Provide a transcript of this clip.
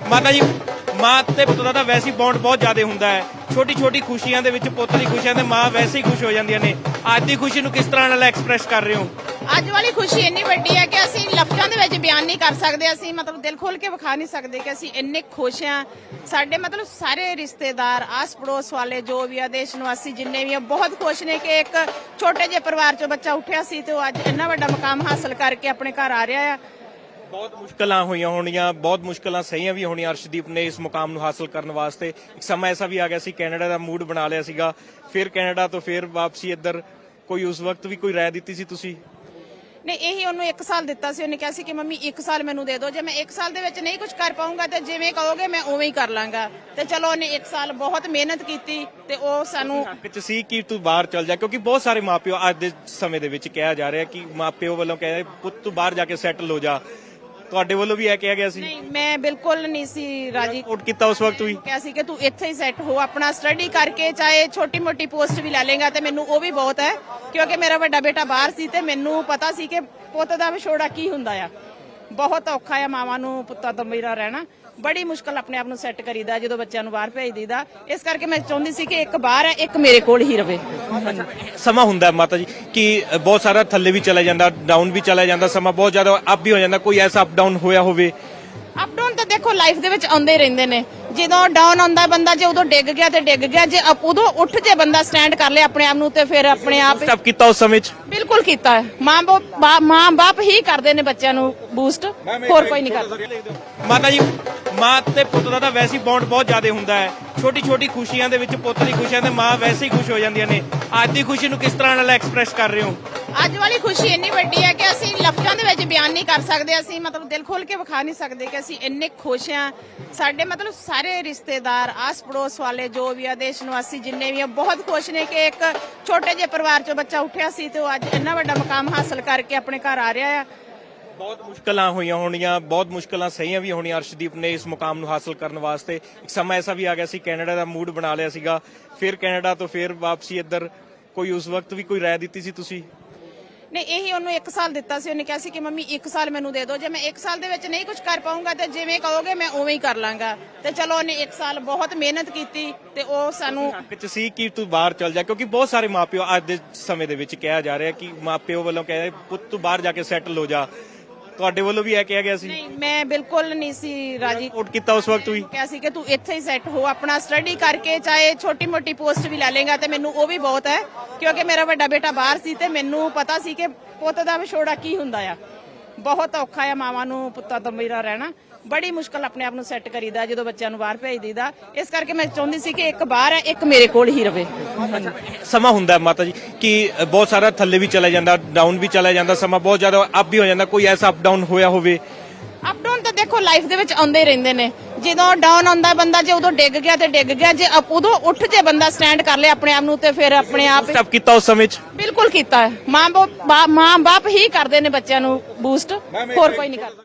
ਮਾਤਾ ਜੀ ਮਾਂ ਤੇ ਪੁੱਤ ਦਾ ਵੈਸੇ ਹੀ ਬੌਂਡ ਬਹੁਤ ਜ਼ਿਆਦਾ ਹੁੰਦਾ ਹੈ। ਛੋਟੀ ਛੋਟੀ ਖੁਸ਼ੀਆਂ ਦੇ ਵਿੱਚ ਪੁੱਤ ਦੀ ਖੁਸ਼ੀਆਂ ਤੇ ਮਾਂ ਵੈਸੇ ਹੀ ਖੁਸ਼ ਹੋ ਜਾਂਦੀਆਂ ਨੇ। ਅੱਜ ਦੀ ਖੁਸ਼ੀ ਨੂੰ ਕਿਸ ਤਰ੍ਹਾਂ ਨਾਲ ਐਕਸਪ੍ਰੈਸ ਕਰ ਰਹੇ ਹੋ? ਅੱਜ ਵਾਲੀ ਖੁਸ਼ੀ ਇੰਨੀ ਵੱਡੀ ਹੈ ਕਿ ਅਸੀਂ ਲਫ਼ਜ਼ਾਂ ਦੇ ਵਿੱਚ ਬਿਆਨ ਨਹੀਂ ਕਰ ਸਕਦੇ, ਅਸੀਂ ਮਤਲਬ ਦਿਲ ਖੋਲ ਕੇ ਵਿਖਾ ਨਹੀਂ ਸਕਦੇ ਕਿ ਅਸੀਂ ਇੰਨੇ ਖੁਸ਼ ਹਾਂ। ਸਾਡੇ ਮਤਲਬ ਸਾਰੇ ਰਿਸ਼ਤੇਦਾਰ ਆਸ ਪੜੋਸ ਵਾਲੇ, ਜੋ ਵੀ ਆ, ਦੇਸ਼ ਨਿਵਾਸੀ ਜਿੰਨੇ ਵੀ ਆ, ਬਹੁਤ ਖੁਸ਼ ਨੇ ਕਿ ਇੱਕ ਛੋਟੇ ਜਿਹੇ ਪਰਿਵਾਰ ਚੋਂ ਬੱਚਾ ਉੱਠਿਆ ਸੀ ਤੇ ਉਹ ਅੱਜ ਇੰਨਾ ਵੱਡਾ ਮੁਕਾਮ ਹਾਸਲ ਕਰਕੇ ਆਪਣੇ ਘਰ ਆ ਰਿਹਾ ਆ। ਬਹੁਤ ਮੁਸ਼ਕਲਾਂ ਹੋਈਆਂ ਹੋਣੀਆਂ ਬਹੁਤ ਮੁਸ਼ਕਲਾਂ ਸਹੀਆਂ ਵੀ ਹੋਣੀਆਂ ਅਰਸ਼ਦੀਪ ਨੇ ਇਸ ਮੁਕਾਮ ਨੂੰ ਹਾਸਲ ਕਰਨ ਵਾਸਤੇ। ਇੱਕ ਸਮਾਂ ਐਸਾ ਵੀ ਆ ਗਿਆ ਸੀ ਕੈਨੇਡਾ ਦਾ ਮੂਡ ਬਣਾ ਲਿਆ ਸੀਗਾ। ਫਿਰ ਕੈਨੇਡਾ ਤੋਂ ਫਿਰ ਵਾਪਸੀ ਇੱਧਰ ਕੋਈ ਉਸ ਵਕਤ ਵੀ ਕੋਈ ਰਾਏ ਦਿੱਤੀ ਸੀ ਤੁਸੀਂ? ਨੇ ਇਹੀ ਉਹਨੂੰ 1 ਸਾਲ ਦਿੱਤਾ ਸੀ ਉਹਨੇ ਕਿਹਾ ਸੀ ਕਿ ਮੰਮੀ 1 ਸਾਲ ਮੈਨੂੰ ਦੇ ਦਿਓ। ਜੇ ਮੈਂ 1 ਸਾਲ ਦੇ ਵਿੱਚ ਨਹੀਂ ਕੁਝ ਕਰ ਪਾਉਂਗਾ ਤੇ ਜਿਵੇਂ ਕਹੋਗੇ ਮੈਂ ਉਵੇਂ ਹੀ ਕਰ ਲਾਂਗਾ। ਤੇ ਚਲੋ ਉਹਨੇ 1 ਸਾਲ ਬਹੁਤ ਮਿਹਨਤ ਕੀਤੀ ਤੇ ਉਹ ਸਾਨੂੰ ਹੱਕ ਚ ਸੀ ਕਿ ਤੂੰ ਬਾਹਰ ਚਲ ਜਾ? ਕਿਉਂਕਿ ਬਹੁਤ ਸਾਰੇ ਮਾਪਿਓ ਅੱਜ ਦੇ ਸਮੇਂ ਦੇ ਵਿੱਚ ਕਿਹਾ ਜਾ ਰਿਹਾ ਕਿ ਮਾਪਿਓ ਵੱਲੋਂ ਕਹਿੰਦੇ ਪੁੱਤ ਤੂੰ ਬਾਹਰ ਜਾ ਕੇ ਸੈਟਲ ਹੋ ਜਾ। ਤੁਹਾਡੇ ਵੱਲੋਂ ਵੀ ਇਹ ਕਿਹਾ ਗਿਆ ਸੀ? ਨਹੀਂ ਮੈਂ ਬਿਲਕੁਲ ਨਹੀਂ ਸੀ ਰਾਜੀ। ਸਪੋਰਟ ਕੀਤਾ ਉਸ ਵਕਤ ਵੀ? ਕਿਹਾ ਸੀ ਕਿ ਤੂੰ ਇੱਥੇ ਹੀ ਸੈੱਟ ਹੋ ਆਪਣਾ ਸਟੱਡੀ ਕਰਕੇ ਚਾਹੇ ਛੋਟੀ ਮੋਟੀ ਪੋਸਟ ਵੀ ਲੈ ਲੇਗਾ ਤੇ ਮੈਨੂੰ ਉਹ ਵੀ ਬਹੁਤ ਹੈ ਕਿਉਂਕਿ ਮੇਰਾ ਵੱਡਾ ਬੇਟਾ ਬਾਹਰ ਸੀ ਤੇ ਮੈਨੂੰ ਪਤਾ ਸੀ ਕਿ ਪੁੱਤ ਦਾ ਵਿਛੋੜਾ ਕੀ ਹੁੰਦਾ ਆ। ਬਹੁਤ ਔਖਾ ਆ ਮਾਵਾਂ ਨੂੰ ਪੁੱਤਾਂ ਤੋਂ ਮੇਰਾ ਰਹਿਣਾ। ਬੜੀ ਮੁਸ਼ਕਲ ਆਪਣੇ ਆਪ ਨੂੰ ਸੈੱਟ ਕਰੀਦਾ ਜਦੋਂ ਬੱਚਿਆਂ ਨੂੰ ਬਾਹਰ ਭੇਜ ਦਈਦਾ। ਇਸ ਕਰਕੇ ਮੈਂ ਚਾਹੁੰਦੀ ਸੀ ਕਿ ਇੱਕ ਬਾਹਰ ਹੈ ਇੱਕ ਮੇਰੇ ਕੋਲ ਹੀ ਰਵੇ। ਸਮਾਂ ਹੁੰਦਾ ਹੈ ਮਾਤਾ ਜੀ ਕਿ ਬਹੁਤ ਸਾਰਾ ਥੱਲੇ ਵੀ ਚਲਾ ਜਾਂਦਾ ਡਾਊਨ ਵੀ ਚਲਾ ਜਾਂਦਾ ਸਮਾਂ ਬਹੁਤ ਜ਼ਿਆਦਾ ਅਪ ਵੀ ਹੋ ਜਾਂਦਾ ਕੋਈ ਐਸਾ ਅਪ ਡਾਊਨ ਹੋਇਆ ਹੋਵੇ? ਅਪ ਡਾਊਨ ਤਾਂ ਦੇਖੋ ਲਾਈਫ ਦੇ ਵਿੱਚ ਆਉਂਦੇ ਹੀ ਰਹਿੰਦੇ ਨੇ। ਜਦੋਂ ਡਾਊਨ ਆਉਂਦਾ ਬੰਦਾ ਜੇ ਉਦੋਂ ਡਿੱਗ ਗਿਆ ਤੇ ਡਿੱਗ ਗਿਆ ਜੇ ਅਪ- ਉਦੋਂ ਉੱਠ ਜੇ ਬੰਦਾ ਸਟੈਂਡ ਕਰ ਲਿਆ ਆਪਣੇ ਆਪ ਨੂੰ ਤੇ ਫਿਰ ਆਪਣੇ ਆਪ ਹੀ- ਸਟੈਪ ਕੀਤਾ ਉਸ ਸਮੇਂ 'ਚ? ਬਿਲਕੁਲ ਕੀਤਾ। ਹੈ ਮਾਂ ਬਾਪ ਬਾ- ਮਾਂ ਬਾਪ ਹੀ ਕਰਦੇ ਨੇ ਬੱਚਿਆਂ ਨੂੰ ਬੂਸਟ ਹੋਰ ਕੋਈ ਨਹੀਂ ਕਰਦਾ। ਮਾਤਾ ਜੀ ਮਾਂ ਤੇ ਪੁੱਤ ਦਾ ਤਾਂ ਵੈਸੇ ਹੀ ਬੌਂਡ ਬਹੁਤ ਜ਼ਿਆਦਾ ਹੁੰਦਾ ਹੈ। ਛੋਟੀ ਛੋਟੀ ਖੁਸ਼ੀਆਂ ਦੇ ਵਿੱਚ ਪੁੱਤ ਦੀ ਖੁਸ਼ੀਆਂ ਤੇ ਮਾਂ ਵੈਸੇ ਹੀ ਖੁਸ਼ ਹੋ ਜਾਂਦੀਆਂ ਨੇ। ਅੱਜ ਦੀ ਖੁਸ਼ੀ ਨੂੰ ਕਿਸ ਤਰ੍ਹਾਂ ਨਾਲ ਐਕਸਪ੍ਰੈਸ ਕਰ ਰਹੇ ਹੋ? ਅੱਜ ਵਾਲੀ ਖੁਸ਼ੀ ਇੰਨੀ ਵੱਡੀ ਹੈ ਕਿ ਅਸੀਂ ਲਫ਼ਜ਼ਾਂ ਦੇ ਵਿੱਚ ਬਿਆਨ ਨਹੀਂ ਕਰ ਸਕਦੇ, ਅਸੀਂ ਮਤਲਬ ਦਿਲ ਖੋਲ ਕੇ ਵਿਖਾ ਨਹੀਂ ਸਕਦੇ ਕਿ ਅਸੀਂ ਇੰਨੇ ਖੁਸ਼ ਹਾਂ। ਸਾਡੇ ਮਤਲਬ ਸਾਰੇ ਰਿਸ਼ਤੇਦਾਰ ਆਸ ਪੜੋਸ ਵਾਲੇ, ਜੋ ਵੀ ਆ, ਦੇਸ਼ ਨਿਵਾਸੀ ਜਿੰਨੇ ਵੀ ਆ, ਬਹੁਤ ਖੁਸ਼ ਨੇ ਕਿ ਇੱਕ ਛੋਟੇ ਜਿਹੇ ਪਰਿਵਾਰ ਚੋਂ ਬੱਚਾ ਉੱਠਿਆ ਸੀ ਤੇ ਉਹ ਅੱਜ ਇੰਨਾ ਵੱਡਾ ਮੁਕਾਮ ਹਾਸਲ ਕਰਕੇ ਆਪਣੇ ਘਰ ਆ ਰਿਹਾ ਆ। ਬਹੁਤ ਮੁਸ਼ਕਲਾਂ ਹੋਈਆਂ ਹੋਣੀਆਂ, ਬਹੁਤ ਮੁਸ਼ਕਲਾਂ ਸਹੀਆਂ ਵੀ ਹੋਣੀਆਂ ਅਰਸ਼ਦੀਪ ਨੇ ਇਸ ਮੁਕਾਮ ਨੂੰ ਹਾਸਲ ਕਰਨ ਵਾਸਤੇ। ਇੱਕ ਸਮਾਂ ਐਸਾ ਵੀ ਆ ਗਿਆ ਸੀ, ਕੈਨੇਡਾ ਦਾ ਮੂਡ ਬਣਾ ਲਿਆ ਸੀਗਾ। ਫਿਰ ਕੈਨੇਡਾ ਤੋਂ ਫਿਰ ਵਾਪਸੀ ਇੱਧਰ। ਕੋਈ ਉਸ ਵਕਤ ਵੀ ਕੋਈ ਰਾਏ ਦਿੱਤੀ ਸੀ ਤੁਸੀਂ? ਨੇ ਇਹੀ ਉਹਨੂੰ 1 ਸਾਲ ਦਿੱਤਾ ਸੀ, ਉਹਨੇ ਕਿਹਾ ਸੀ ਕਿ ਮੰਮੀ 1 ਸਾਲ ਮੈਨੂੰ ਦੇ ਦਿਓ। ਜੇ ਮੈਂ 1 ਸਾਲ ਦੇ ਵਿੱਚ ਨਹੀਂ ਕੁਝ ਕਰ ਪਾਉਂਗਾ ਤੇ ਜਿਵੇਂ ਕਹੋਗੇ ਮੈਂ ਉਵੇਂ ਹੀ ਕਰ ਲਾਂਗਾ। ਤੇ ਚਲੋ ਉਹਨੇ 1 ਸਾਲ ਬਹੁਤ ਮਿਹਨਤ ਕੀਤੀ ਤੇ ਉਹ ਸਾਨੂੰ ਹੱਕ ਚ ਸੀ ਕਿ ਤੂੰ ਬਾਹਰ ਚਲ ਜਾ? ਕਿਉਂਕਿ ਬਹੁਤ ਸਾਰੇ ਮਾਪਿਓ ਅੱਜ ਦੇ ਸਮੇਂ ਦੇ ਵਿੱਚ ਕਿਹਾ ਜਾ ਰਿਹਾ ਕਿ ਮਾਪਿਓ ਵੱਲੋਂ ਕਹਿੰਦੇ ਪੁੱਤ ਤੂੰ ਬਾਹਰ ਜਾ ਕੇ ਸੈਟਲ ਹੋ ਜਾ। ਤੁਹਾਡੇ ਵੱਲੋਂ ਵੀ ਇਹ ਕਿਹਾ ਗਿਆ ਸੀ? ਨਹੀਂ ਮੈਂ ਬਿਲਕੁਲ ਨਹੀਂ ਸੀ ਰਾਜੀ। ਸਪੋਰਟ ਕੀਤਾ ਉਸ ਵਕਤ ਵੀ? ਕਿਹਾ ਸੀ ਕਿ ਤੂੰ ਇੱਥੇ ਹੀ ਸੈੱਟ ਹੋ ਆਪਣਾ ਸਟੱਡੀ ਕਰਕੇ ਚਾਹੇ ਛੋਟੀ ਮੋਟੀ ਪੋਸਟ ਵੀ ਲੈ ਲੇਗਾ ਤੇ ਮੈਨੂੰ ਉਹ ਵੀ ਬਹੁਤ ਹੈ ਕਿਉਂਕਿ ਮੇਰਾ ਵੱਡਾ ਬੇਟਾ ਬਾਹਰ ਸੀ ਤੇ ਮੈਨੂੰ ਪਤਾ ਸੀ ਕਿ ਪੁੱਤ ਦਾ ਵਿਛੋੜਾ ਕੀ ਹੁੰਦਾ ਆ। ਬਹੁਤ ਔਖਾ ਆ ਮਾਵਾਂ ਨੂੰ ਪੁੱਤਾਂ ਤੋਂ ਮੇਰਾ ਰਹਿਣਾ। ਬੜੀ ਮੁਸ਼ਕਲ ਆਪਣੇ ਆਪ ਨੂੰ ਸੈੱਟ ਕਰੀਦਾ ਜਦੋਂ ਬੱਚਿਆਂ ਨੂੰ ਬਾਹਰ ਭੇਜ ਦਈਦਾ। ਇਸ ਕਰਕੇ ਮੈਂ ਚਾਹੁੰਦੀ ਸੀ ਕਿ ਇੱਕ ਬਾਹਰ ਹੈ ਇੱਕ ਮੇਰੇ ਕੋਲ ਹੀ ਰਵੇ। ਸਮਾਂ ਹੁੰਦਾ ਹੈ ਮਾਤਾ ਜੀ ਕਿ ਬਹੁਤ ਸਾਰਾ ਥੱਲੇ ਵੀ ਚਲਾ ਜਾਂਦਾ ਡਾਊਨ ਵੀ ਚਲਾ ਜਾਂਦਾ ਸਮਾਂ ਬਹੁਤ ਜ਼ਿਆਦਾ ਅਪ ਵੀ ਹੋ ਜਾਂਦਾ ਕੋਈ ਐਸਾ ਅਪ ਡਾਊਨ ਹੋਇਆ ਹੋਵੇ? ਅਪ ਡਾਊਨ ਤਾਂ ਦੇਖੋ ਲਾਈਫ ਦੇ ਵਿੱਚ ਆਉਂਦੇ ਹੀ ਰਹਿੰਦੇ ਨੇ। ਜਦੋਂ ਡਾਊਨ ਆਉਂਦਾ ਬੰਦਾ ਜੇ ਉਦੋਂ ਡਿੱਗ ਗਿਆ ਤੇ ਡਿੱਗ ਗਿਆ ਜੇ ਉਦੋਂ ਉੱਠ ਜੇ ਬੰਦਾ ਸਟੈਂਡ ਕਰ ਲਿਆ ਆਪਣੇ ਆਪ ਨੂੰ ਤੇ ਫਿਰ ਆਪਣੇ ਆਪ ਸਟੈਪ ਕੀਤਾ ਉਸ ਸਮੇਂ 'ਚ? ਬਿਲਕੁਲ ਕੀਤਾ। ਹੈ ਮਾਂ ਬਾਪ ਬਾ- ਮਾਂ ਬਾਪ ਹੀ ਕਰਦੇ ਨੇ ਬੱਚਿਆਂ ਨੂੰ ਬੂਸਟ ਹੋਰ ਕੋਈ ਨਹੀਂ ਕਰਦਾ।